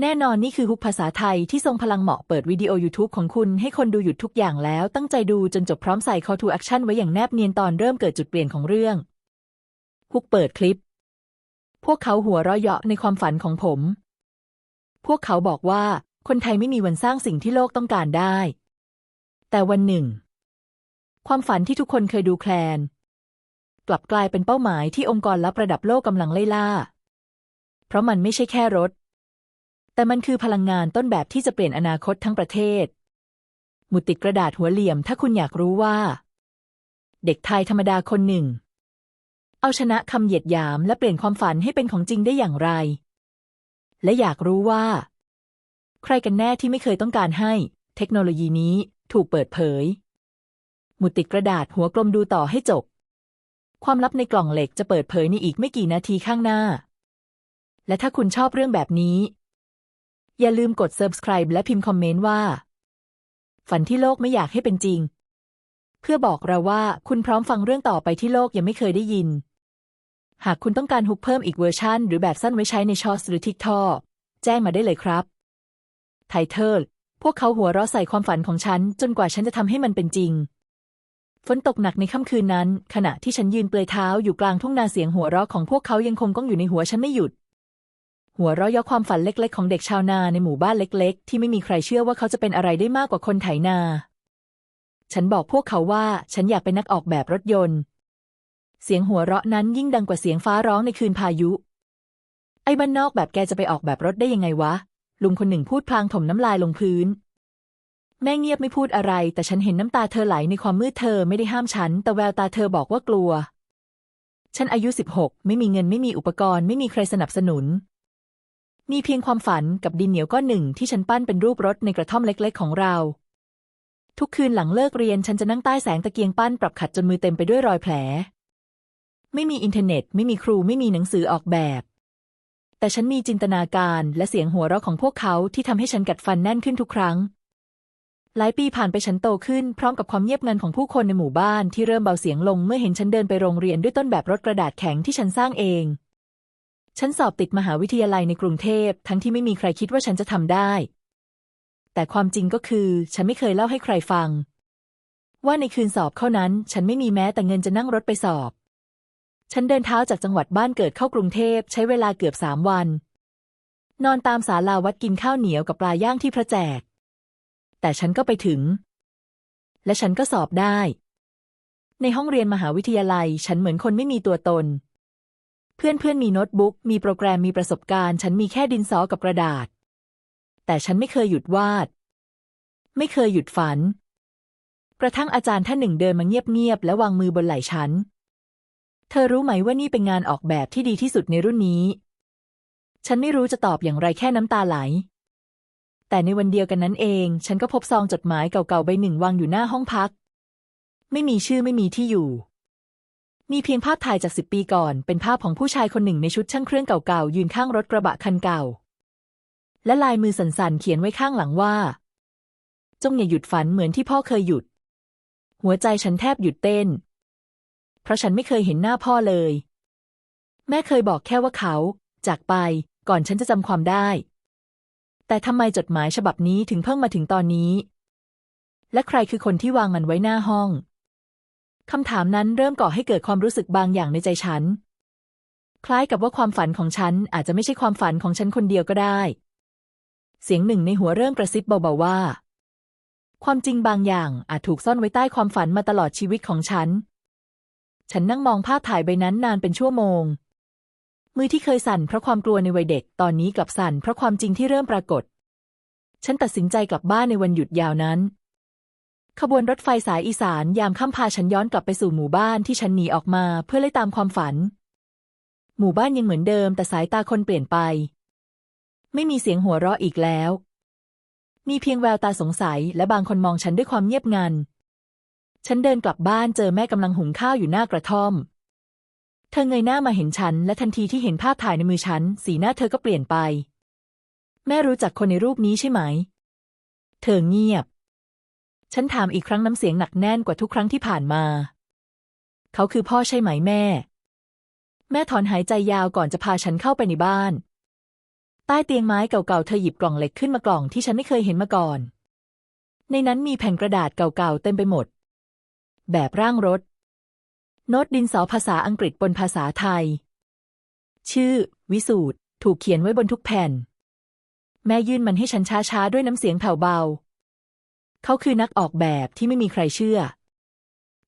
แน่นอนนี่คือฮุกภาษาไทยที่ทรงพลังเหมาะเปิดวิดีโอ YouTube ของคุณให้คนดูหยุดทุกอย่างแล้วตั้งใจดูจนจบพร้อมใส่ call to action ไว้อย่างแนบเนียนตอนเริ่มเกิดจุดเปลี่ยนของเรื่องฮุกเปิดคลิป พวกเขาหัวเราะเยาะในความฝันของผม พวกเขาบอกว่าคนไทยไม่มีวันสร้างสิ่งที่โลกต้องการได้ แต่วันหนึ่ง ความฝันที่ทุกคนเคยดูแคลน กลับกลายเป็นเป้าหมายที่องค์กรลับระดับโลกกำลังไล่ล่า เพราะมันไม่ใช่แค่รถ แต่มันคือพลังงานต้นแบบที่จะเปลี่ยนอนาคตทั้งประเทศ หมุดติดกระดาษหัวเหลี่ยมถ้าคุณอยากรู้ว่า เด็กไทยธรรมดาคนหนึ่ง เอาชนะคำเหยียดหยามและเปลี่ยนความฝันให้เป็นของจริงได้อย่างไร และอยากรู้ว่า ใครกันแน่ที่ไม่เคยต้องการให้ เทคโนโลยีนี้ถูกเปิดเผย หมุดติดกระดาษหัวกลมดูต่อให้จบความลับในกล่องเหล็กจะเปิดเผยในอีกไม่กี่นาทีข้างหน้า และถ้าคุณชอบเรื่องแบบนี้ อย่าลืมกด subscribe และพิมพ์คอมเมนต์ว่า ฝันที่โลกไม่อยากให้เป็นจริง เพื่อบอกเราว่าคุณพร้อมฟังเรื่องต่อไปที่โลกยังไม่เคยได้ยิน หากคุณต้องการฮุกเพิ่มอีกเวอร์ชันหรือแบบสั้นไว้ใช้ในชอสหรือทิกทอแจ้งมาได้เลยครับไทเทลพวกเขาหัวเราะใส่ความฝันของฉัน จนกว่าฉันจะทำให้มันเป็นจริง ฝนตกหนักในค่ำคืนนั้น ขณะที่ฉันยืนเปลือยเท้าอยู่กลางทุ่งนาเสียงหัวเราะของพวกเขายังคงก้องอยู่ในหัวฉันไม่หยุด หัวเราะยาะความฝันเล็ก ๆ ของเด็กชาวนาในหมู่บ้านเล็ก ๆ ที่ไม่มีใครเชื่อว่าเขาจะเป็นอะไรได้มากกว่าคนไถนา ฉันบอกพวกเขาว่าฉันอยากเป็นนักออกแบบรถยนต์ เสียงหัวเราะนั้นยิ่งดังกว่าเสียงฟ้าร้องในคืนพายุ ไอ้บ้านนอกแบบแกจะไปออกแบบรถได้ยังไงวะ ลุงคนหนึ่งพูดพลางถมน้ำลายลงพื้น แม่เงียบไม่พูดอะไร แต่ฉันเห็นน้ำตาเธอไหลในความมืดเธอไม่ได้ห้ามฉัน แต่แววตาเธอบอกว่ากลัวฉันอายุสิบหกไม่มีเงินไม่มีอุปกรณ์ไม่มีใครสนับสนุน มีเพียงความฝันกับดินเหนียวก้อนหนึ่งที่ฉันปั้นเป็นรูปรถในกระท่อมเล็กๆของเรา ทุกคืนหลังเลิกเรียนฉันจะนั่งใต้แสงตะเกียงปั้นปรับขัดจนมือเต็มไปด้วยรอยแผล ไม่มีอินเทอร์เน็ต ไม่มีครูไม่มีหนังสือออกแบบ แต่ฉันมีจินตนาการและเสียงหัวเราะของพวกเขาที่ทำให้ฉันกัดฟันแน่นขึ้นทุกครั้งหลายปีผ่านไปฉันโตขึ้นพร้อมกับความเงียบงันของผู้คนในหมู่บ้านที่เริ่มเบาเสียงลงเมื่อเห็นฉันเดินไปโรงเรียนด้วยต้นแบบรถกระดาษแข็งที่ฉันสร้างเอง ฉันสอบติดมหาวิทยาลัยในกรุงเทพ ทั้งที่ไม่มีใครคิดว่าฉันจะทำได้ แต่ความจริงก็คือ ฉันไม่เคยเล่าให้ใครฟัง ว่าในคืนสอบเข้านั้น ฉันไม่มีแม้แต่เงินจะนั่งรถไปสอบ ฉันเดินเท้าจากจังหวัดบ้านเกิดเข้ากรุงเทพใช้เวลาเกือบสามวัน นอนตามศาลาวัดกินข้าวเหนียวกับปลาย่างที่พระแจก แต่ฉันก็ไปถึง และฉันก็สอบได้ ในห้องเรียนมหาวิทยาลัย ฉันเหมือนคนไม่มีตัวตน เพื่อนเพื่อนมีโน้ตบุ๊ก มีโปรแกรมมีประสบการณ์ ฉันมีแค่ดินสอกับกระดาษ แต่ฉันไม่เคยหยุดวาด ไม่เคยหยุดฝัน กระทั่งอาจารย์ท่านหนึ่งเดินมาเงียบๆและวางมือบนไหล่ฉัน เธอรู้ไหมว่านี่เป็นงานออกแบบที่ดีที่สุดในรุ่นนี้ ฉันไม่รู้จะตอบอย่างไรแค่น้ำตาไหล แต่ในวันเดียวกันนั้นเอง ฉันก็พบซองจดหมายเก่าๆใบหนึ่งวางอยู่หน้าห้องพัก ไม่มีชื่อไม่มีที่อยู่ มีเพียงภาพถ่ายจากสิบปีก่อน เป็นภาพของผู้ชายคนหนึ่งในชุดช่างเครื่องเก่าๆ ยืนข้างรถกระบะคันเก่า และลายมือสันๆ เขียนไว้ข้างหลังว่า จงอย่าหยุดฝันเหมือนที่พ่อเคยหยุด หัวใจฉันแทบหยุดเต้น เพราะฉันไม่เคยเห็นหน้าพ่อเลย แม่เคยบอกแค่ว่าเขา จากไปก่อนฉันจะจำความได้ แต่ทำไมจดหมายฉบับนี้ถึงเพิ่งมาถึงตอนนี้ และใครคือคนที่วางมันไว้หน้าห้อง คำถามนั้นเริ่มก่อให้เกิดความรู้สึกบางอย่างในใจฉัน คล้ายกับว่าความฝันของฉันอาจจะไม่ใช่ความฝันของฉันคนเดียวก็ได้ เสียงหนึ่งในหัวเริ่มกระซิบเบาๆว่า ความจริงบางอย่างอาจถูกซ่อนไว้ใต้ความฝันมาตลอดชีวิตของฉัน ฉันนั่งมองภาพถ่ายใบนั้นนานเป็นชั่วโมง มือที่เคยสั่นเพราะความกลัวในวัยเด็กตอนนี้กลับสั่นเพราะความจริงที่เริ่มปรากฏ ฉันตัดสินใจกลับบ้านในวันหยุดยาวนั้น ขบวนรถไฟสายอีสานยามค่ำพาฉันย้อนกลับไปสู่หมู่บ้านที่ฉันหนีออกมาเพื่อไล่ตามความฝัน หมู่บ้านยังเหมือนเดิมแต่สายตาคนเปลี่ยนไป ไม่มีเสียงหัวเราะอีกแล้ว มีเพียงแววตาสงสัยและบางคนมองฉันด้วยความเงียบงัน ฉันเดินกลับบ้านเจอแม่กำลังหุงข้าวอยู่หน้ากระท่อม เธอเงยหน้ามาเห็นฉัน และทันทีที่เห็นภาพถ่ายในมือฉัน สีหน้าเธอก็เปลี่ยนไป แม่รู้จักคนในรูปนี้ใช่ไหม เธอเงียบ ฉันถามอีกครั้งน้ำเสียงหนักแน่นกว่าทุกครั้งที่ผ่านมา เขาคือพ่อใช่ไหมแม่ แม่ถอนหายใจยาวก่อนจะพาฉันเข้าไปในบ้าน ใต้เตียงไม้เก่าๆเธอหยิบกล่องเหล็กขึ้นมากล่องที่ฉันไม่เคยเห็นมาก่อน ในนั้นมีแผ่นกระดาษเก่าๆเต็มไปหมด แบบร่างรถ โน้ตดินสอภาษาอังกฤษบนภาษาไทย ชื่อ วิสูตรถูกเขียนไว้บนทุกแผ่น แม่ยื่นมันให้ฉันช้าๆด้วยน้ำเสียงแผ่วเบา เขาคือนักออกแบบที่ไม่มีใครเชื่อ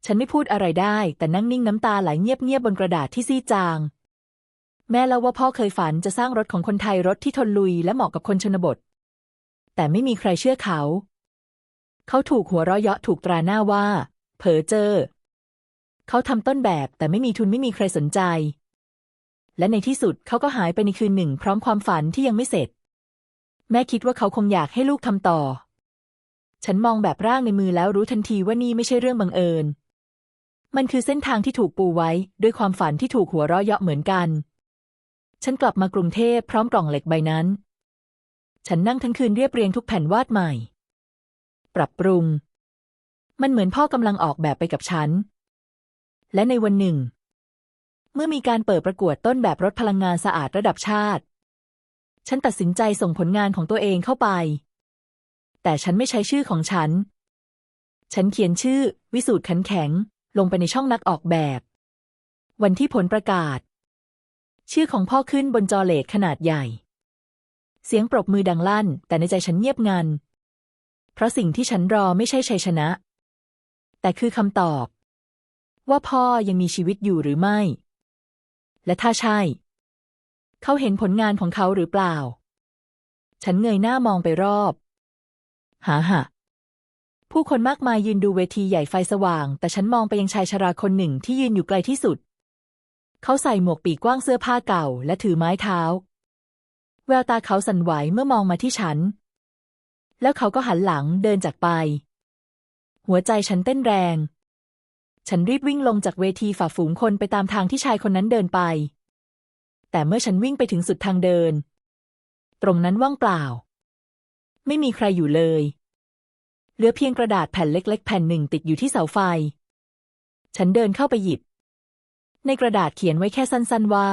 ฉันไม่พูดอะไรได้ แต่นั่งนิ่งน้ำตาไหลเงียบๆบนกระดาษที่ซีจาง แม่เล่าว่าพ่อเคยฝันจะสร้างรถของคนไทยรถที่ทนลุยและเหมาะกับคนชนบท แต่ไม่มีใครเชื่อเขา เขาถูกหัวเราะเยาะถูกตราหน้าว่า เผลอเจอ เขาทำต้นแบบแต่ไม่มีทุนไม่มีใครสนใจ และในที่สุดเขาก็หายไปในคืนหนึ่ง พร้อมความฝันที่ยังไม่เสร็จ แม่คิดว่าเขาคงอยากให้ลูกทำต่อ ฉันมองแบบร่างในมือแล้วรู้ทันทีว่านี่ไม่ใช่เรื่องบังเอิญ มันคือเส้นทางที่ถูกปูไว้ ด้วยความฝันที่ถูกหัวเราะเยาะเหมือนกัน ฉันกลับมากรุงเทพพร้อมกล่องเหล็กใบนั้น ฉันนั่งทั้งคืนเรียบเรียงทุกแผ่นวาดใหม่ ปรับปรุง มันเหมือนพ่อกำลังออกแบบไปกับฉัน และในวันหนึ่ง เมื่อมีการเปิดประกวดต้นแบบรถพลังงานสะอาดระดับชาติ ฉันตัดสินใจส่งผลงานของตัวเองเข้าไป แต่ฉันไม่ใช้ชื่อของฉัน ฉันเขียนชื่อ วิสูตรขันแข็ง ลงไปในช่องนักออกแบบ วันที่ผลประกาศ ชื่อของพ่อขึ้นบนจอเลดขนาดใหญ่ เสียงปรบมือดังลั่น แต่ในใจฉันเงียบงัน เพราะสิ่งที่ฉันรอไม่ใช่ชัยชนะ แต่คือคำตอบ ว่าพ่อยังมีชีวิตอยู่หรือไม่ และถ้าใช่ เขาเห็นผลงานของเขาหรือเปล่าฉันเงยหน้ามองไปรอบ หาหะผู้คนมากมายยืนดูเวทีใหญ่ไฟสว่าง แต่ฉันมองไปยังชายชราคนหนึ่งที่ยืนอยู่ไกลที่สุด เขาใส่หมวกปีกกว้างเสื้อผ้าเก่า และถือไม้เท้า แววตาเขาสั่นไหวเมื่อมองมาที่ฉัน แล้วเขาก็หันหลังเดินจากไป หัวใจฉันเต้นแรง ฉันรีบวิ่งลงจากเวทีฝ่าฝูงคนไปตามทางที่ชายคนนั้นเดินไป แต่เมื่อฉันวิ่งไปถึงสุดทางเดิน ตรงนั้นว่างเปล่า ไม่มีใครอยู่เลย เหลือเพียงกระดาษแผ่นเล็ก ๆ แผ่นหนึ่งติดอยู่ที่เสาไฟ ฉันเดินเข้าไปหยิบ ในกระดาษเขียนไว้แค่สั้น ๆ ว่า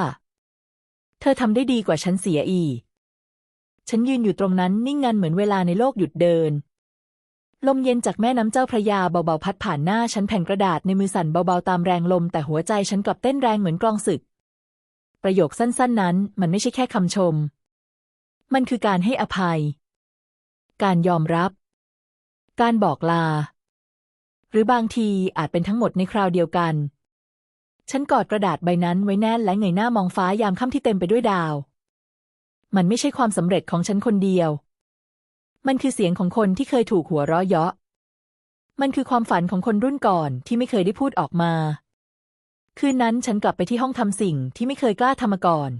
เธอทำได้ดีกว่าฉันเสียอีกฉันยืนอยู่ตรงนั้นนิ่งงันเหมือนเวลาในโลกหยุดเดิน ลมเย็นจากแม่น้ำเจ้าพระยาเบาๆพัดผ่านหน้าฉันแผ่นกระดาษในมือสั่นเบาๆตามแรงลม แต่หัวใจฉันกลับเต้นแรงเหมือนกลองศึก ประโยคสั้นๆ นั้น มันไม่ใช่แค่คำชม มันคือการให้อภัย การยอมรับ การบอกลา หรือบางทีอาจเป็นทั้งหมดในคราวเดียวกัน ฉันกอดกระดาษใบนั้นไว้แน่นและเงยหน้ามองฟ้ายามค่ำที่เต็มไปด้วยดาว มันไม่ใช่ความสำเร็จของฉันคนเดียว มันคือเสียงของคนที่เคยถูกหัวเราะเยาะ มันคือความฝันของคนรุ่นก่อนที่ไม่เคยได้พูดออกมา คืนนั้นฉันกลับไปที่ห้องทำสิ่งที่ไม่เคยกล้าทำมาก่อน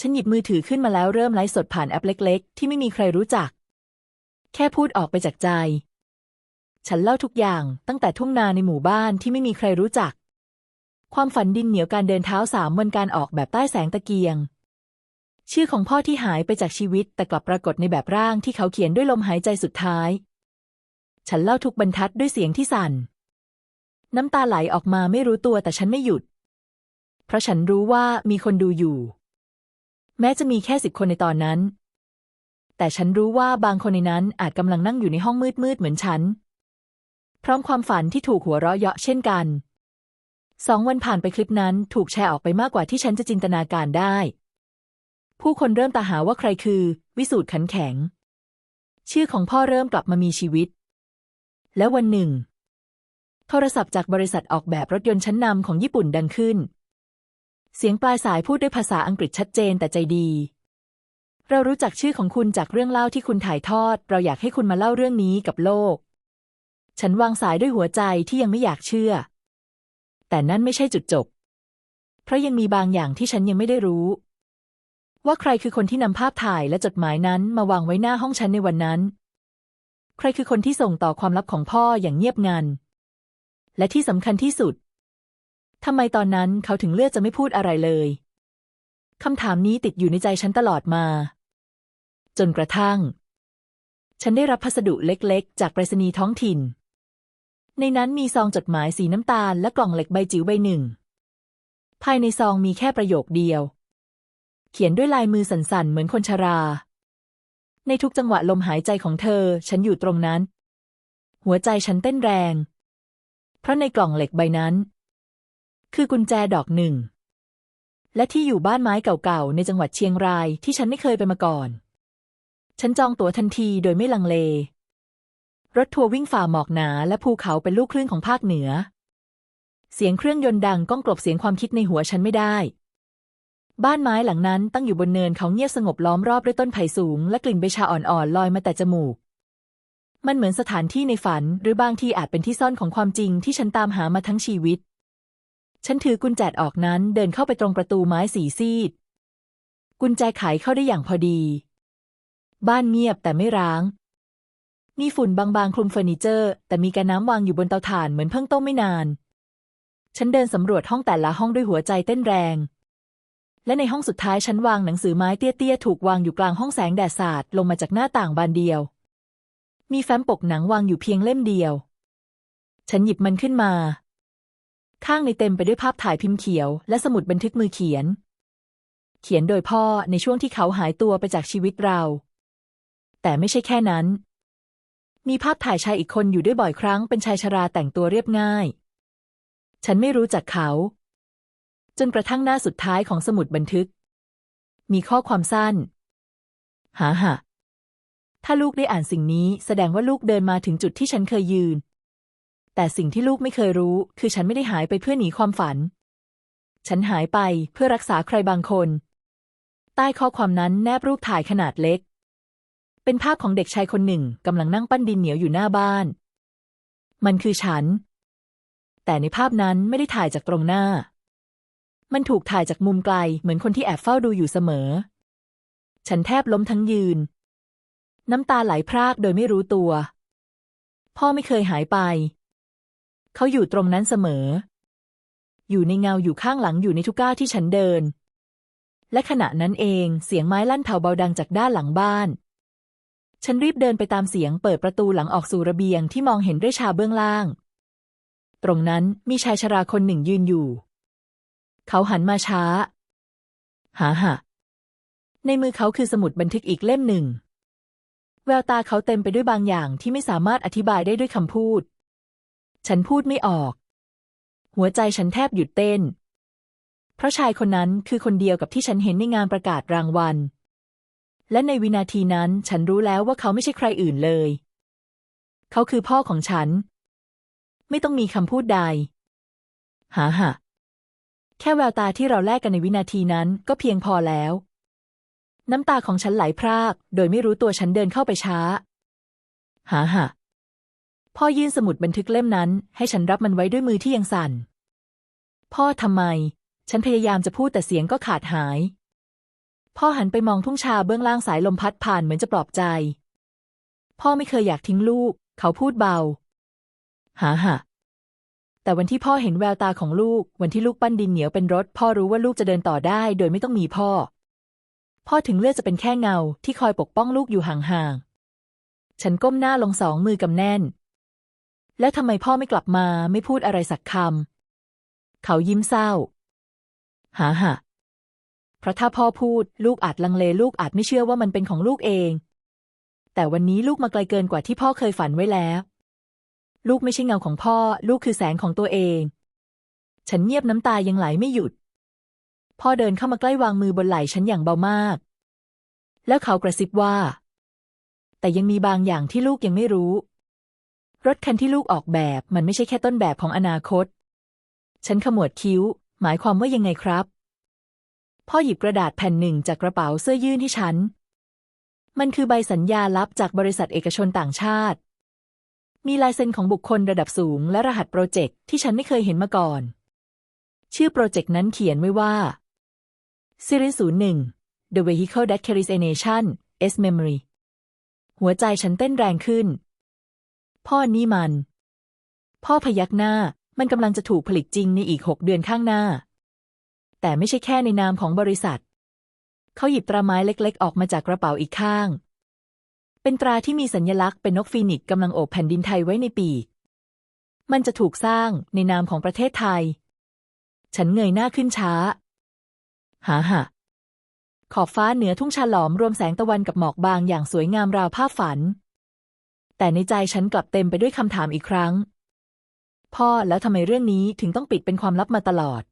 ฉันหยิบมือถือขึ้นมาแล้วเริ่มไลฟ์สดผ่านแอปเล็ก ๆ ที่ไม่มีใครรู้จัก แค่พูดออกไปจากใจ ฉันเล่าทุกอย่างตั้งแต่ทุ่งนาในหมู่บ้านที่ไม่มีใครรู้จัก ความฝันดินเหนียวการเดินเท้าสามวันการออกแบบใต้แสงตะเกียง ชื่อของพ่อที่หายไปจากชีวิตแต่กลับปรากฏในแบบร่างที่เขาเขียนด้วยลมหายใจสุดท้าย ฉันเล่าทุกบรรทัดด้วยเสียงที่สั่น น้ำตาไหลออกมาไม่รู้ตัวแต่ฉันไม่หยุด เพราะฉันรู้ว่ามีคนดูอยู่ แม้จะมีแค่สิบคนในตอนนั้น แต่ฉันรู้ว่าบางคนในนั้นอาจกำลังนั่งอยู่ในห้องมืดๆเหมือนฉัน พร้อมความฝันที่ถูกหัวเราะเยาะเช่นกันสองวันผ่านไปคลิปนั้นถูกแชร์ออกไปมากกว่าที่ฉันจะจินตนาการได้ ผู้คนเริ่มตาหาว่าใครคือ วิสูตรขันแข็ง ชื่อของพ่อเริ่มกลับมามีชีวิต และวันหนึ่ง โทรศัพท์จากบริษัทออกแบบรถยนต์ชั้นนำของญี่ปุ่นดังขึ้น เสียงปลายสายพูดด้วยภาษาอังกฤษชัดเจนแต่ใจดี เรารู้จักชื่อของคุณจากเรื่องเล่าที่คุณถ่ายทอด เราอยากให้คุณมาเล่าเรื่องนี้กับโลก ฉันวางสายด้วยหัวใจที่ยังไม่อยากเชื่อ แต่นั่นไม่ใช่จุดจบ เพราะยังมีบางอย่างที่ฉันยังไม่ได้รู้ ว่าใครคือคนที่นำภาพถ่ายและจดหมายนั้นมาวางไว้หน้าห้องฉันในวันนั้น ใครคือคนที่ส่งต่อความลับของพ่ออย่างเงียบงัน และที่สำคัญที่สุดทำไมตอนนั้นเขาถึงเลือกจะไม่พูดอะไรเลย คำถามนี้ติดอยู่ในใจฉันตลอดมา จนกระทั่ง ฉันได้รับพัสดุเล็กๆ จากไปรษณีย์ท้องถิ่น ในนั้นมีซองจดหมายสีน้ำตาลและกล่องเหล็กใบจิ๋วใบหนึ่ง ภายในซองมีแค่ประโยคเดียว เขียนด้วยลายมือสั่นๆ เหมือนคนชรา ในทุกจังหวะลมหายใจของเธอ ฉันอยู่ตรงนั้น หัวใจฉันเต้นแรง เพราะในกล่องเหล็กใบนั้น คือกุญแจดอกหนึ่งและที่อยู่บ้านไม้เก่าๆ ในจังหวัดเชียงรายที่ฉันไม่เคยไปมาก่อน ฉันจองตั๋วทันทีโดยไม่ลังเล รถทัวร์วิ่งฝ่าหมอกหนาและภูเขาเป็นลูกคลื่นของภาคเหนือ เสียงเครื่องยนต์ดังก้องกลบเสียงความคิดในหัวฉันไม่ได้ บ้านไม้หลังนั้นตั้งอยู่บนเนินเขาเงียบสงบล้อมรอบด้วยต้นไผ่สูง และกลิ่นใบชาอ่อนๆลอยมาแต่จมูก มันเหมือนสถานที่ในฝัน หรือบางที่อาจเป็นที่ซ่อนของความจริงที่ฉันตามหามาทั้งชีวิต ฉันถือกุญแจออกนั้นเดินเข้าไปตรงประตูไม้สีซีด กุญแจไขเข้าได้อย่างพอดี บ้านเงียบแต่ไม่ร้าง มีฝุ่นบางๆ คลุมเฟอร์นิเจอร์ แต่มีแกน้ำวางอยู่บนเตาถ่านเหมือนเพิ่งต้มไม่นาน ฉันเดินสำรวจห้องแต่ละห้องด้วยหัวใจเต้นแรง และในห้องสุดท้ายฉันวางหนังสือไม้เตี้ยๆ ถูกวางอยู่กลางห้องแสงแดดสาดลงมาจากหน้าต่างบานเดียว มีแฟ้มปกหนังวางอยู่เพียงเล่มเดียว ฉันหยิบมันขึ้นมา ข้างในเต็มไปด้วยภาพถ่ายพิมพ์เขียว และสมุดบันทึกมือเขียน เขียนโดยพ่อในช่วงที่เขาหายตัวไปจากชีวิตเรา แต่ไม่ใช่แค่นั้น มีภาพถ่ายชายอีกคนอยู่ด้วยบ่อยครั้งเป็นชายชราแต่งตัวเรียบง่าย ฉันไม่รู้จักเขา จนกระทั่งหน้าสุดท้ายของสมุดบันทึก มีข้อความสั้น หาหะถ้าลูกได้อ่านสิ่งนี้แสดงว่าลูกเดินมาถึงจุดที่ฉันเคยยืน แต่สิ่งที่ลูกไม่เคยรู้ คือฉันไม่ได้หายไปเพื่อหนีความฝัน ฉันหายไปเพื่อรักษาใครบางคน ใต้ข้อความนั้นแนบรูปถ่ายขนาดเล็ก เป็นภาพของเด็กชายคนหนึ่งกำลังนั่งปั้นดินเหนียวอยู่หน้าบ้าน มันคือฉัน แต่ในภาพนั้นไม่ได้ถ่ายจากตรงหน้า มันถูกถ่ายจากมุมไกลเหมือนคนที่แอบเฝ้าดูอยู่เสมอ ฉันแทบล้มทั้งยืน น้ำตาไหลพรากโดยไม่รู้ตัว พ่อไม่เคยหายไป เขาอยู่ตรงนั้นเสมอ อยู่ในเงาอยู่ข้างหลังอยู่ในทุกก้าวที่ฉันเดินและขณะนั้นเองเสียงไม้ลั่นเผาเบาดังจากด้านหลังบ้าน ฉันรีบเดินไปตามเสียงเปิดประตูหลังออกสู่ระเบียงที่มองเห็นด้วยชาเบื้องล่าง ตรงนั้นมีชายชราคนหนึ่งยืนอยู่ เขาหันมาช้า หาหะ ในมือเขาคือสมุดบันทึกอีกเล่มหนึ่ง แววตาเขาเต็มไปด้วยบางอย่างที่ไม่สามารถอธิบายได้ด้วยคำพูด ฉันพูดไม่ออก หัวใจฉันแทบหยุดเต้น เพราะชายคนนั้นคือคนเดียวกับที่ฉันเห็นในงานประกาศรางวัล และในวินาทีนั้นฉันรู้แล้วว่าเขาไม่ใช่ใครอื่นเลย เขาคือพ่อของฉัน ไม่ต้องมีคำพูดใด หาหะแค่แววตาที่เราแลกกันในวินาทีนั้นก็เพียงพอแล้ว น้ำตาของฉันไหลพราก โดยไม่รู้ตัวฉันเดินเข้าไปช้า หาหะพ่อยื่นสมุดบันทึกเล่มนั้น ให้ฉันรับมันไว้ด้วยมือที่ยังสั่น พ่อทำไม ฉันพยายามจะพูดแต่เสียงก็ขาดหาย พ่อหันไปมองทุ่งชาเบื้องล่างสายลมพัดผ่านเหมือนจะปลอบใจ พ่อไม่เคยอยากทิ้งลูก เขาพูดเบา หาหะแต่วันที่พ่อเห็นแววตาของลูก วันที่ลูกปั้นดินเหนียวเป็นรถ พ่อรู้ว่าลูกจะเดินต่อได้ โดยไม่ต้องมีพ่อ พ่อถึงเลือกจะเป็นแค่เงา ที่คอยปกป้องลูกอยู่ห่างๆ ฉันก้มหน้าลงสองมือกำแน่น แล้วทำไมพ่อไม่กลับมา ไม่พูดอะไรสักคำ เขายิ้มเศร้า หาหะ เพราะถ้าพ่อพูดลูกอาจลังเลลูกอาจไม่เชื่อว่ามันเป็นของลูกเอง แต่วันนี้ลูกมาไกลเกินกว่าที่พ่อเคยฝันไว้แล้ว ลูกไม่ใช่เงาของพ่อ ลูกคือแสงของตัวเอง ฉันเงียบน้ำตายังไหลไม่หยุด พ่อเดินเข้ามาใกล้วางมือบนไหล่ฉันอย่างเบามาก แล้วเขากระซิบว่า แต่ยังมีบางอย่างที่ลูกยังไม่รู้ รถคันที่ลูกออกแบบมันไม่ใช่แค่ต้นแบบของอนาคต ฉันขมวดคิ้ว หมายความว่ายังไงครับ พ่อหยิบกระดาษแผ่นหนึ่งจากกระเป๋าเสื้อยื่นให้ฉัน มันคือใบสัญญาลับจากบริษัทเอกชนต่างชาติ มีลายเซ็นของบุคคลระดับสูงและรหัสโปรเจกต์ที่ฉันไม่เคยเห็นมาก่อน ชื่อโปรเจกต์นั้นเขียนไว้ว่า Series 01 The Vehicle That Carries a Nation S Memory หัวใจฉันเต้นแรงขึ้น พ่อนี่มัน พ่อพยักหน้ามันกำลังจะถูกผลิตจริงในอีกหกเดือนข้างหน้า แต่ไม่ใช่แค่ในนามของบริษัท เขาหยิบตราไม้เล็ก ๆ ออกมาจากกระเป๋าอีกข้าง เป็นตราที่มีสัญลักษณ์เป็นนกฟีนิกซ์กำลังโอบแผ่นดินไทยไว้ในปีกมันจะถูกสร้างในนามของประเทศไทย ฉันเงยหน้าขึ้นช้า หาหะขอบฟ้าเหนือทุ่งชาหลอมรวมแสงตะวันกับหมอกบางอย่างสวยงามราวภาพฝัน แต่ในใจฉันกลับเต็มไปด้วยคำถามอีกครั้ง พ่อแล้วทำไมเรื่องนี้ถึงต้องปิดเป็นความลับมาตลอด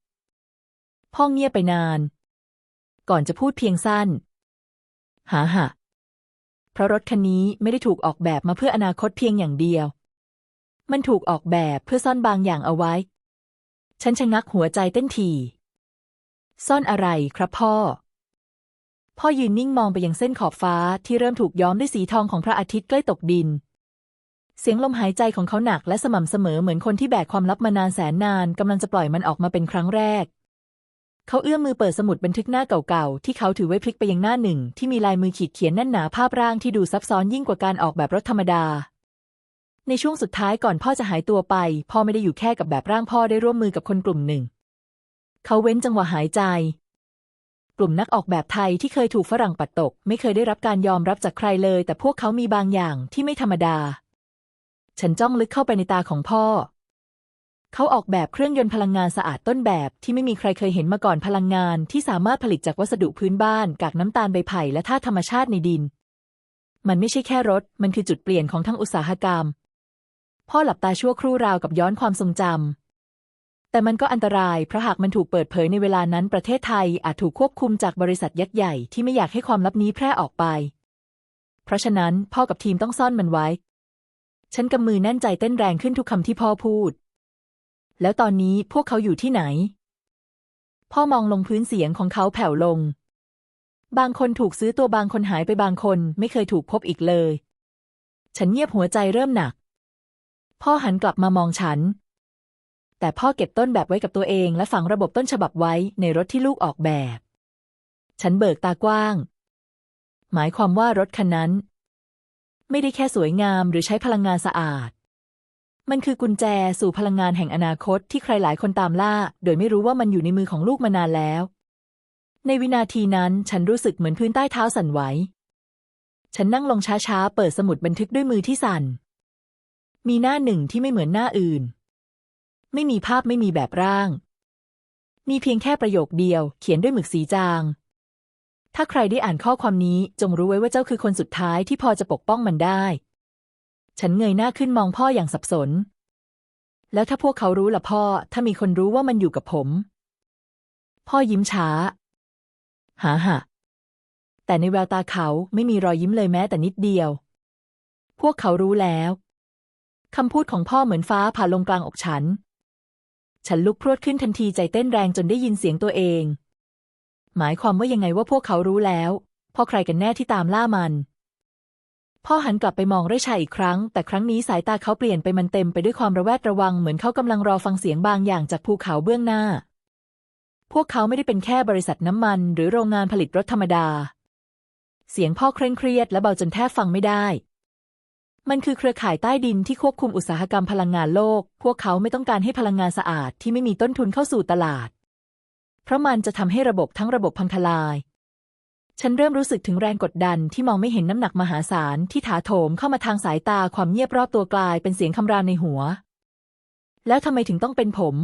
พ่อเงียบไปนาน ก่อนจะพูดเพียงสั้น หาหะเพราะรถคันนี้ไม่ได้ถูกออกแบบมาเพื่ออนาคตเพียงอย่างเดียว มันถูกออกแบบเพื่อซ่อนบางอย่างเอาไว้ ฉันชะงักหัวใจเต้นถี่ซ่อนอะไรครับพ่อ พ่อยืนนิ่งมองไปยังเส้นขอบฟ้าที่เริ่มถูกย้อมด้วยสีทองของพระอาทิตย์ใกล้ตกดินเสียงลมหายใจของเขาหนักและสม่ำเสมอเหมือนคนที่แบกความลับมานานแสนนานกำลังจะปล่อยมันออกมาเป็นครั้งแรก เขาเอื้อมมือเปิดสมุดบันทึกหน้าเก่าๆ ที่เขาถือไว้พลิกไปยังหน้าหนึ่ง ที่มีลายมือขีดเขียนแน่นหนาภาพร่างที่ดูซับซ้อนยิ่งกว่าการออกแบบรถธรรมดา ในช่วงสุดท้ายก่อนพ่อจะหายตัวไป พ่อไม่ได้อยู่แค่กับแบบร่างพ่อได้ร่วมมือกับคนกลุ่มหนึ่ง เขาเว้นจังหวะหายใจ กลุ่มนักออกแบบไทยที่เคยถูกฝรั่งปัดตก ไม่เคยได้รับการยอมรับจากใครเลย แต่พวกเขามีบางอย่างที่ไม่ธรรมดา ฉันจ้องลึกเข้าไปในตาของพ่อ เขาออกแบบเครื่องยนต์พลังงานสะอาดต้นแบบที่ไม่มีใครเคยเห็นมาก่อนพลังงานที่สามารถผลิตจากวัสดุพื้นบ้าน กากน้ำตาลใบไผ่และธาตุธรรมชาติในดิน มันไม่ใช่แค่รถ มันคือจุดเปลี่ยนของทั้งอุตสาหกรรม พ่อหลับตาชั่วครู่ราวกับย้อนความทรงจำ แต่มันก็อันตรายเพราะหากมันถูกเปิดเผยในเวลานั้นประเทศไทยอาจถูกควบคุมจากบริษัทยักษ์ใหญ่ที่ไม่อยากให้ความลับนี้แพร่ออกไป เพราะฉะนั้นพ่อกับทีมต้องซ่อนมันไว้ ฉันกำมือแน่นใจเต้นแรงขึ้นทุกคำที่พ่อพูด แล้วตอนนี้พวกเขาอยู่ที่ไหน พ่อมองลงพื้นเสียงของเขาแผ่วลง บางคนถูกซื้อตัวบางคนหายไปบางคนไม่เคยถูกพบอีกเลย ฉันเงียบหัวใจเริ่มหนัก พ่อหันกลับมามองฉัน แต่พ่อเก็บต้นแบบไว้กับตัวเองและฝังระบบต้นฉบับไว้ในรถที่ลูกออกแบบ ฉันเบิกตากว้าง หมายความว่ารถคันนั้น ไม่ได้แค่สวยงามหรือใช้พลังงานสะอาด มันคือกุญแจสู่พลังงานแห่งอนาคตที่ใครหลายคนตามล่า โดยไม่รู้ว่ามันอยู่ในมือของลูกมานานแล้ว ในวินาทีนั้นฉันรู้สึกเหมือนพื้นใต้เท้าสั่นไหว ฉันนั่งลงช้าๆ เปิดสมุดบันทึกด้วยมือที่สั่น มีหน้าหนึ่งที่ไม่เหมือนหน้าอื่น ไม่มีภาพไม่มีแบบร่าง มีเพียงแค่ประโยคเดียว เขียนด้วยหมึกสีจาง ถ้าใครได้อ่านข้อความนี้จงรู้ไว้ว่าเจ้าคือคนสุดท้ายที่พอจะปกป้องมันได้ ฉันเงยหน้าขึ้นมองพ่ออย่างสับสน แล้วถ้าพวกเขารู้ล่ะพ่อ ถ้ามีคนรู้ว่ามันอยู่กับผม พ่อยิ้มช้า หาหะแต่ในแววตาเขาไม่มีรอยยิ้มเลยแม้แต่นิดเดียว พวกเขารู้แล้วคำพูดของพ่อเหมือนฟ้าผ่าลงกลางอกฉัน ฉันลุกพรวดขึ้นทันทีใจเต้นแรงจนได้ยินเสียงตัวเอง หมายความว่ายังไงว่าพวกเขารู้แล้ว พ่อใครกันแน่ที่ตามล่ามัน พ่อหันกลับไปมองเรชัยอีกครั้ง แต่ครั้งนี้สายตาเขาเปลี่ยนไปมันเต็มไปด้วยความระแวดระวังเหมือนเขากำลังรอฟังเสียงบางอย่างจากภูเขาเบื้องหน้า พวกเขาไม่ได้เป็นแค่บริษัทน้ำมัน หรือโรงงานผลิตรถธรรมดา เสียงพ่อเคร่งเครียดและเบาจนแทบฟังไม่ได้ มันคือเครือข่ายใต้ดินที่ควบคุมอุตสาหกรรมพลังงานโลก พวกเขาไม่ต้องการให้พลังงานสะอาดที่ไม่มีต้นทุนเข้าสู่ตลาด เพราะมันจะทำให้ระบบทั้งระบบพังทลาย ฉันเริ่มรู้สึกถึงแรงกดดันที่มองไม่เห็นน้ำหนักมหาศาลที่ถาโถมเข้ามาทางสายตาความเงียบรอบตัวกลายเป็นเสียงคำรามในหัว แล้วทำไมถึงต้องเป็นผม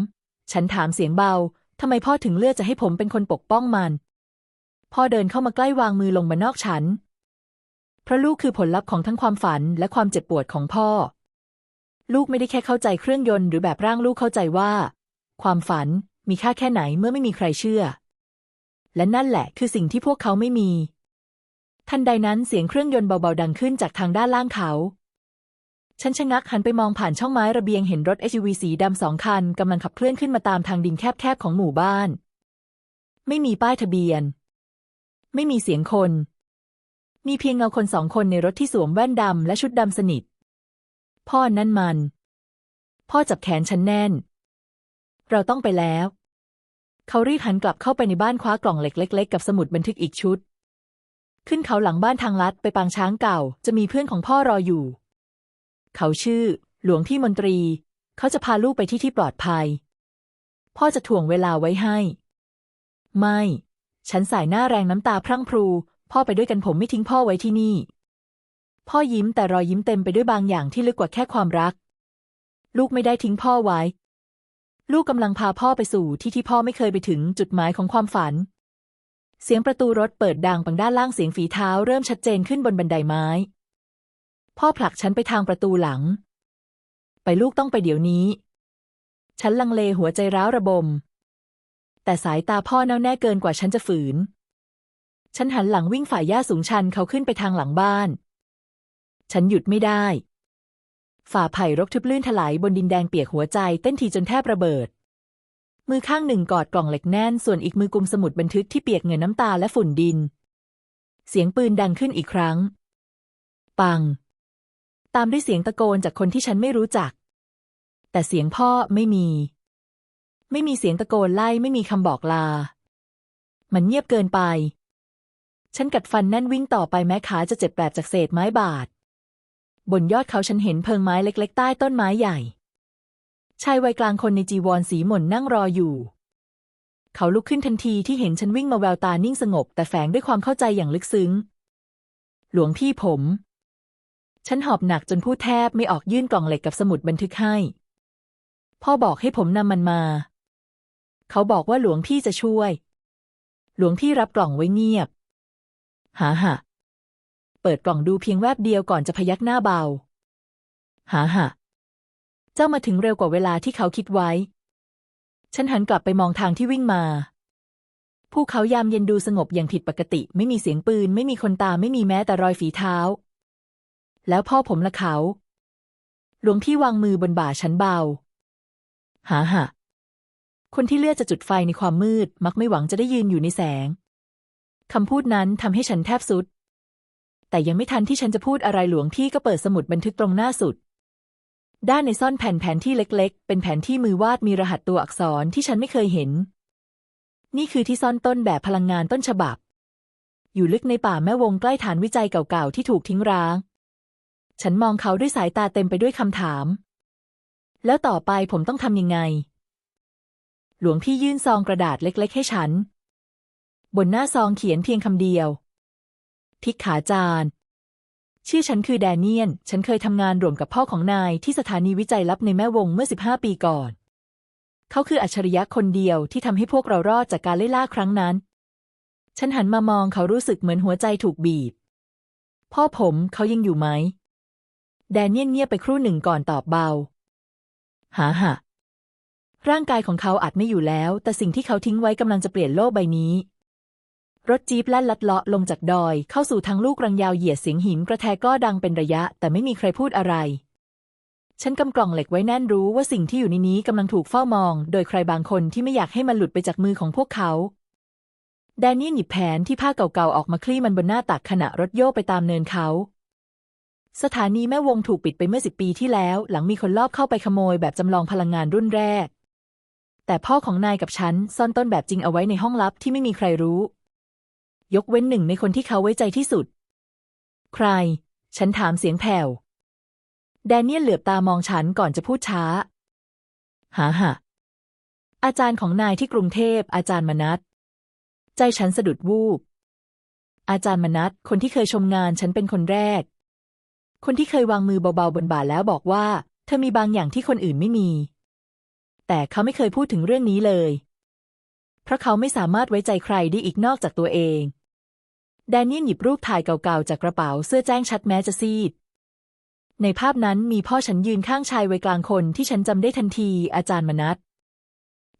ฉันถามเสียงเบาทำไมพ่อถึงเลือกจะให้ผมเป็นคนปกป้องมัน พ่อเดินเข้ามาใกล้วางมือลงมานอกฉัน เพราะลูกคือผลลัพธ์ของทั้งความฝันและความเจ็บปวดของพ่อ ลูกไม่ได้แค่เข้าใจเครื่องยนต์หรือแบบร่างลูกเข้าใจว่า ความฝันมีค่าแค่ไหนเมื่อไม่มีใครเชื่อ และนั่นแหละคือสิ่งที่พวกเขาไม่มี ทันใดนั้นเสียงเครื่องยนต์เบาๆดังขึ้นจากทางด้านล่างเขาฉันชะงักหันไปมองผ่านช่องไม้ระเบียงเห็นรถ SUV สีดำสองคันกำลังขับเคลื่อนขึ้นมาตามทางดินแคบๆของหมู่บ้าน ไม่มีป้ายทะเบียน ไม่มีเสียงคน มีเพียงเงาคนสองคนในรถที่สวมแว่นดำและชุดดำสนิท พ่อนั่นมัน พ่อจับแขนฉันแน่น เราต้องไปแล้ว เขารีบหันกลับเข้าไปในบ้านคว้ากล่องเหล็กเล็ก ๆ กับสมุดบันทึกอีกชุด ขึ้นเขาหลังบ้านทางลัดไปปางช้างเก่า จะมีเพื่อนของพ่อรออยู่ เขาชื่อ หลวงพี่มนตรี เขาจะพาลูกไปที่ที่ปลอดภัย พ่อจะถ่วงเวลาไว้ให้ ไม่ ฉันสายหน้าแรงน้ำตาพรั่งพรู พ่อไปด้วยกันผมไม่ทิ้งพ่อไว้ที่นี่ พ่อยิ้มแต่รอยยิ้มเต็มไปด้วยบางอย่างที่ลึกกว่าแค่ความรัก ลูกไม่ได้ทิ้งพ่อไว้ ลูกกำลังพาพ่อไปสู่ที่ที่พ่อไม่เคยไปถึงจุดหมายของความฝัน เสียงประตูรถเปิดดังปังด้านล่างเสียงฝีเท้าเริ่มชัดเจนขึ้นบนบันไดไม้ พ่อผลักฉันไปทางประตูหลัง ไปลูกต้องไปเดี๋ยวนี้ ฉันลังเลหัวใจร้าวระบม แต่สายตาพ่อแน่วแน่เกินกว่าฉันจะฝืน ฉันหันหลังวิ่งฝ่ายย่าสูงชันเขาขึ้นไปทางหลังบ้าน ฉันหยุดไม่ได้ ฝ่าไผ่รกทึบลื่นถลายบนดินแดงเปียกหัวใจเต้นทีจนแทบระเบิด มือข้างหนึ่งกอดกล่องเหล็กแน่น ส่วนอีกมือกุมสมุดบันทึกที่เปียกเหงื่อน้ำตาและฝุ่นดิน เสียงปืนดังขึ้นอีกครั้ง ปัง ตามด้วยเสียงตะโกนจากคนที่ฉันไม่รู้จัก แต่เสียงพ่อไม่มี ไม่มีเสียงตะโกนไล่ไม่มีคำบอกลา มันเงียบเกินไป ฉันกัดฟันแน่นวิ่งต่อไปแม้ขาจะเจ็บแปลบจากเศษไม้บาด บนยอดเขาฉันเห็นเพิงไม้เล็ก ๆ ใต้ต้นไม้ใหญ่ ชายวัยกลางคนในจีวรสีหม่นนั่งรออยู่ เขาลุกขึ้นทันทีที่เห็นฉันวิ่งมาแววตานิ่งสงบ แต่แฝงด้วยความเข้าใจอย่างลึกซึ้ง หลวงพี่ผม ฉันหอบหนักจนพูดแทบไม่ออกยื่นกล่องเหล็กกับสมุดบันทึกให้ พ่อบอกให้ผมนำมันมา เขาบอกว่าหลวงพี่จะช่วย หลวงพี่รับกล่องไว้เงียบ หาหะ เปิดกล่องดูเพียงแวบเดียวก่อนจะพยักหน้าเบาหาหะเจ้ามาถึงเร็วกว่าเวลาที่เขาคิดไว้ ฉันหันกลับไปมองทางที่วิ่งมา ภูเขายามเย็นดูสงบอย่างผิดปกติ ไม่มีเสียงปืน ไม่มีคนตามไม่มีแม้แต่รอยฝีเท้า แล้วพ่อผมละเขา หลวงพี่วางมือบนบ่าฉันเบา หาหะคนที่เลือกจะจุดไฟในความมืด มักไม่หวังจะได้ยืนอยู่ในแสงคำพูดนั้นทำให้ฉันแทบสุด แต่ยังไม่ทันที่ฉันจะพูดอะไรหลวงพี่ก็เปิดสมุดบันทึกตรงหน้าสุด ด้านในซ่อนแผ่นแผนที่เล็กๆ เป็นแผนที่มือวาดมีรหัสตัวอักษรที่ฉันไม่เคยเห็น นี่คือที่ซ่อนต้นแบบพลังงานต้นฉบับ อยู่ลึกในป่าแม่วงใกล้ฐานวิจัยเก่าๆที่ถูกทิ้งร้าง ฉันมองเขาด้วยสายตาเต็มไปด้วยคำถาม แล้วต่อไปผมต้องทำยังไง หลวงพี่ยื่นซองกระดาษเล็ก ๆ ให้ฉัน บนหน้าซองเขียนเพียงคำเดียว ทิกขาจารย์ ชื่อฉันคือแดเนียน ฉันเคยทำงานร่วมกับพ่อของนายที่สถานีวิจัยลับในแม่วงเมื่อ 15 ปีก่อน เขาคืออัจฉริยะคนเดียวที่ทำให้พวกเรารอดจากการไล่ล่าครั้งนั้น ฉันหันมามองเขารู้สึกเหมือนหัวใจถูกบีบ พ่อผมเขายังอยู่ไหม แดเนียนเงียบไปครู่หนึ่งก่อนตอบเบา หาหะร่างกายของเขาอาจไม่อยู่แล้ว แต่สิ่งที่เขาทิ้งไว้กำลังจะเปลี่ยนโลกใบนี้ รถจี๊ปแล่นลัดเลาะลงจากดอย เข้าสู่ทางลูกรังยาวเหยียดเสียงหินกระแทกก็ดังเป็นระยะ แต่ไม่มีใครพูดอะไร ฉันกำกล่องเหล็กไว้แน่นรู้ว่าสิ่งที่อยู่ในนี้กำลังถูกเฝ้ามอง โดยใครบางคนที่ไม่อยากให้มันหลุดไปจากมือของพวกเขาแดเนียลหยิบแผนที่ผ้าเก่าๆออกมาคลี่มันบนหน้าตักขณะรถโยกไปตามเนินเขา สถานีแม่วงถูกปิดไปเมื่อสิบปีที่แล้ว หลังมีคนลอบเข้าไปขโมยแบบจำลองพลังงานรุ่นแรก แต่พ่อของนายกับฉันซ่อนต้นแบบจริงเอาไว้ในห้องลับที่ไม่มีใครรู้ ยกเว้นหนึ่งในคนที่เขาไว้ใจที่สุด ใคร ฉันถามเสียงแผ่ว แดเนียลเหลือบตามองฉันก่อนจะพูดช้า หาหะอาจารย์ของนายที่กรุงเทพ อาจารย์มนัสใจฉันสะดุดวูบ อาจารย์มนัสคนที่เคยชมงานฉันเป็นคนแรก คนที่เคยวางมือเบาๆบนบ่าแล้วบอกว่า เธอมีบางอย่างที่คนอื่นไม่มี แต่เขาไม่เคยพูดถึงเรื่องนี้เลย เพราะเขาไม่สามารถไว้ใจใครได้อีกนอกจากตัวเอง แดเนียลหยิบรูปถ่ายเก่าๆ จากกระเป๋าเสื้อแจ้งชัดแม้จะซีด ในภาพนั้นมีพ่อฉันยืนข้างชายวัยกลางคนที่ฉันจำได้ทันที อาจารย์มนัส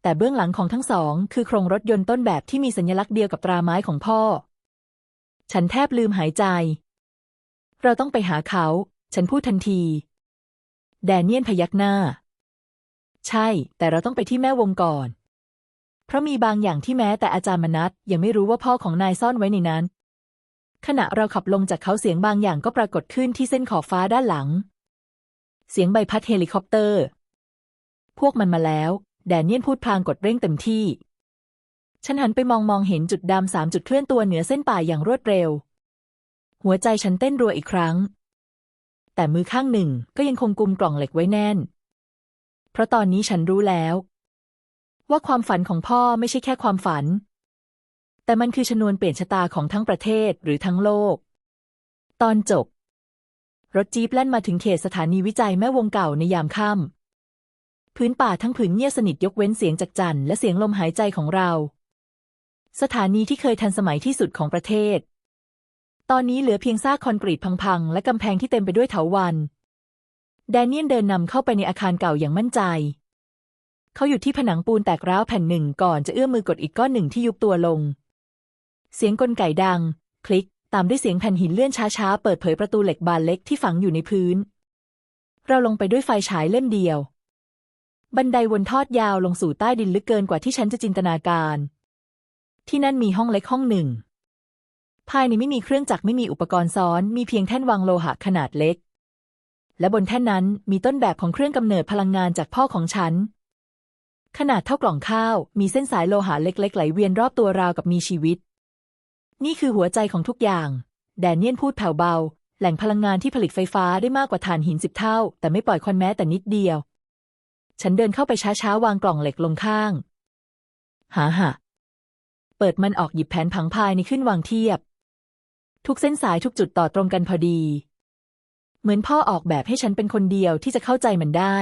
แต่เบื้องหลังของทั้งสอง คือโครงรถยนต์ต้นแบบที่มีสัญลักษณ์เดียวกับตราไม้ของพ่อ ฉันแทบลืมหายใจ เราต้องไปหาเขา ฉันพูดทันที แดเนียลพยักหน้า ใช่ แต่เราต้องไปที่แม่วงก่อน เพราะมีบางอย่างที่แม้แต่อาจารย์มนัสยังไม่รู้ว่าพ่อของนายซ่อนไว้ในนั้น ขณะเราขับลงจากเขาเสียงบางอย่างก็ปรากฏขึ้นที่เส้นขอบฟ้าด้านหลัง เสียงใบพัดเฮลิคอปเตอร์ พวกมันมาแล้ว แดเนียลพูดพลางกดเร่งเต็มที่ ฉันหันไปมองมองเห็นจุดดำสามจุดเคลื่อนตัวเหนือเส้นป่าอย่างรวดเร็ว หัวใจฉันเต้นรัวอีกครั้ง แต่มือข้างหนึ่งก็ยังคงกุมกล่องเหล็กไว้แน่น เพราะตอนนี้ฉันรู้แล้ว ว่าความฝันของพ่อไม่ใช่แค่ความฝัน แต่มันคือชนวนเปลี่ยนชะตาของทั้งประเทศหรือทั้งโลก ตอนจบ รถจี๊ปแล่นมาถึงเขตสถานีวิจัยแม่วงเก่าในยามค่ำพื้นป่าทั้งผืนเงียบสนิทยกเว้นเสียงจากจันและเสียงลมหายใจของเรา สถานีที่เคยทันสมัยที่สุดของประเทศ ตอนนี้เหลือเพียงซากคอนกรีตพังๆ และกำแพงที่เต็มไปด้วยเถาวัลย์แดเนียนเดินนำเข้าไปในอาคารเก่าอย่างมั่นใจ เขาหยุดที่ผนังปูนแตกร้าวแผ่นหนึ่งก่อนจะเอื้อมมือกดอีกก้อนหนึ่งที่ยุบตัวลง เสียงกลไกดัง คลิก ตามด้วยเสียงแผ่นหินเลื่อนช้าๆ เปิดเผยประตูเหล็กบานเล็กที่ฝังอยู่ในพื้น เราลงไปด้วยไฟฉายเล่มเดียว บันไดวนทอดยาวลงสู่ใต้ดินลึกเกินกว่าที่ฉันจะจินตนาการ ที่นั่นมีห้องเล็กห้องหนึ่ง ภายในไม่มีเครื่องจักรไม่มีอุปกรณ์ซ้อน มีเพียงแท่นวางโลหะขนาดเล็ก และบนแท่นนั้นมีต้นแบบของเครื่องกำเนิดพลังงานจากพ่อของฉันขนาดเท่ากล่องข้าว มีเส้นสายโลหะเล็ก ๆ ไหลเวียนรอบตัวราวกับมีชีวิต นี่คือหัวใจของทุกอย่าง แดเนียนพูดแผ่วเบา แหล่งพลังงานที่ผลิตไฟฟ้าได้มากกว่าถ่านหินสิบเท่า แต่ไม่ปล่อยควันแม้แต่นิดเดียว ฉันเดินเข้าไปช้าๆ วางกล่องเหล็กลงข้าง หาหะเปิดมันออกหยิบแผนผังพายในขึ้นวางเทียบ ทุกเส้นสายทุกจุดต่อตรงกันพอดี เหมือนพ่อออกแบบให้ฉันเป็นคนเดียวที่จะเข้าใจมันได้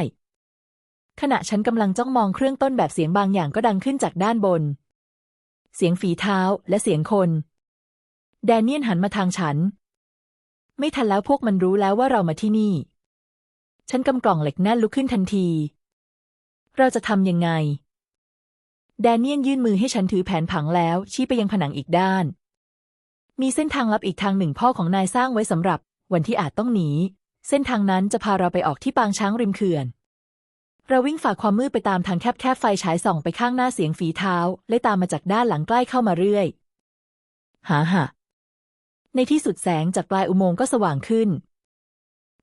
ขณะฉันกำลังจ้องมองเครื่องต้นแบบเสียงบางอย่างก็ดังขึ้นจากด้านบน เสียงฝีเท้าและเสียงคน แดเนียนหันมาทางฉัน ไม่ทันแล้วพวกมันรู้แล้วว่าเรามาที่นี่ ฉันกำกล่องเหล็กแน่นลุกขึ้นทันที เราจะทำยังไง แดเนียนยื่นมือให้ฉันถือแผนผังแล้ว ชี้ไปยังผนังอีกด้าน มีเส้นทางลับอีกทางหนึ่งพ่อของนายสร้างไว้สำหรับ วันที่อาจต้องหนี เส้นทางนั้นจะพาเราไปออกที่ปางช้างริมเขื่อนเราวิ่งฝ่าความมืดไปตามทางแคบๆไฟฉายส่องไปข้างหน้าเสียงฝีเท้า และตามมาจากด้านหลังใกล้เข้ามาเรื่อย หาหะ ในที่สุดแสงจากปลายอุโมงค์ก็สว่างขึ้น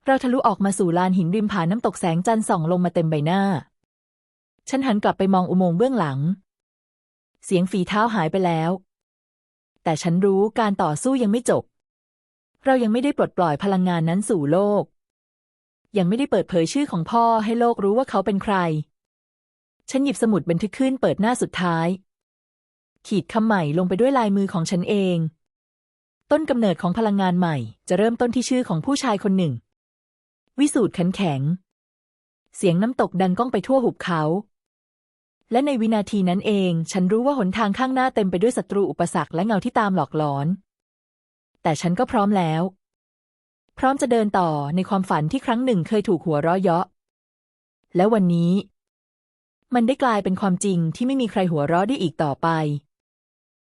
เราทะลุออกมาสู่ลานหินริมผาน้ำตกแสงจันทร์ส่องลงมาเต็มใบหน้า ฉันหันกลับไปมองอุโมงค์เบื้องหลัง เสียงฝีเท้าหายไปแล้ว แต่ฉันรู้การต่อสู้ยังไม่จบ เรายังไม่ได้ปลดปล่อยพลังงานนั้นสู่โลก ยังไม่ได้เปิดเผยชื่อของพ่อให้โลกรู้ว่าเขาเป็นใคร ฉันหยิบสมุดบันทึกขึ้นเปิดหน้าสุดท้าย ขีดคำใหม่ลงไปด้วยลายมือของฉันเอง ต้นกำเนิดของพลังงานใหม่ จะเริ่มต้นที่ชื่อของผู้ชายคนหนึ่ง วิสูตรขันแข็ง เสียงน้ำตกดังก้องไปทั่วหุบเขา และในวินาทีนั้นเอง ฉันรู้ว่าหนทางข้างหน้าเต็มไปด้วยศัตรูอุปสรรคและเงาที่ตามหลอกหลอน แต่ฉันก็พร้อมแล้ว พร้อมจะเดินต่อในความฝันที่ครั้งหนึ่งเคยถูกหัวเราะเยาะ และวันนี้ มันได้กลายเป็นความจริงที่ไม่มีใครหัวเราะได้อีกต่อไป